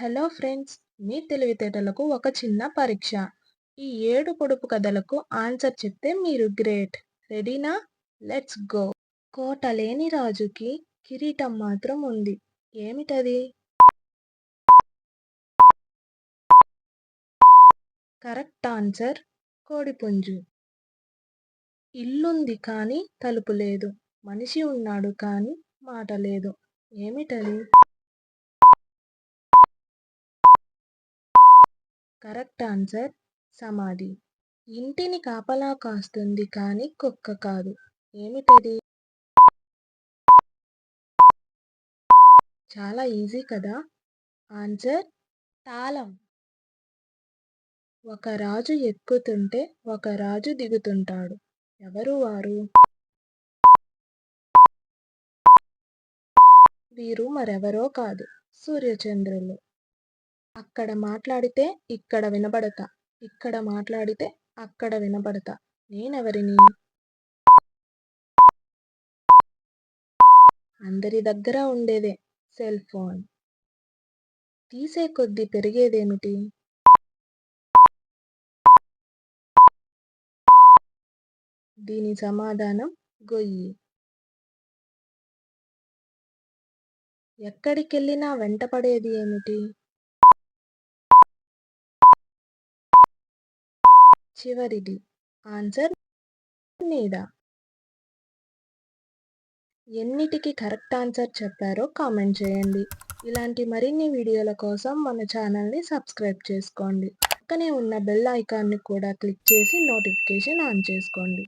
Hello friends మీ తెలివితేటలకు ఒక చిన్న పరీక్ష. ఈ ఏడు పొడుపు కథలకు ఆన్సర్ చెప్తే మీరు గ్రేట్. రెడీనా? Let's go. కోట లేని రాజుకి కిరీటం మాత్రం ఉంది. ఏమిటది? కరెక్ట్ ఆన్సర్ కోడిపుంజు. ఇల్లుంది కానీ తలుపు లేదు. మనిషి ఉన్నాడు కానీ మాట లేదు. ఏమిటది? కరెక్ట్ ఆన్సర్ సమాధి. ఇంటిని కాపలా కాస్తుంది కానీ కుక్క కాదు. ఏమిటది? చాలా ఈజీ కదా? ఆన్సర్ తాళం. ఒక రాజు ఎక్కుతుంటే ఒక రాజు దిగుతుంటాడు. ఎవరు వారు? వీరు మరెవరో కాదు. సూర్యచంద్రులు. అక్కడ మాట్లాడితే ఇక్కడ వినబడతా. ఇక్కడ మాట్లాడితే అక్కడ వినబడతా. నేనెవరిని? అందరి దగ్గర ఉండేదే. Cell phone. తీసే కొద్దీ పెరిగేదేమిటి? దీని సమాధానం గొయ్యి. ఎక్కడికెళ్ళినా వెంటపడేది ఏమిటి? చివరిది. ఆన్సర్ నీడ ఎన్నిటికి కరెక్ట్ ఆన్సర్ చెప్పారో కామెంట్ చేయండి. ఇలాంటి మరిన్ని వీడియోల కోసం మన ఛానల్ని సబ్స్క్రైబ్ చేసుకోండి. పక్కనే ఉన్న బెల్ ఐకాన్ని కూడా క్లిక్ చేసి నోటిఫికేషన్ ఆన్ చేసుకోండి.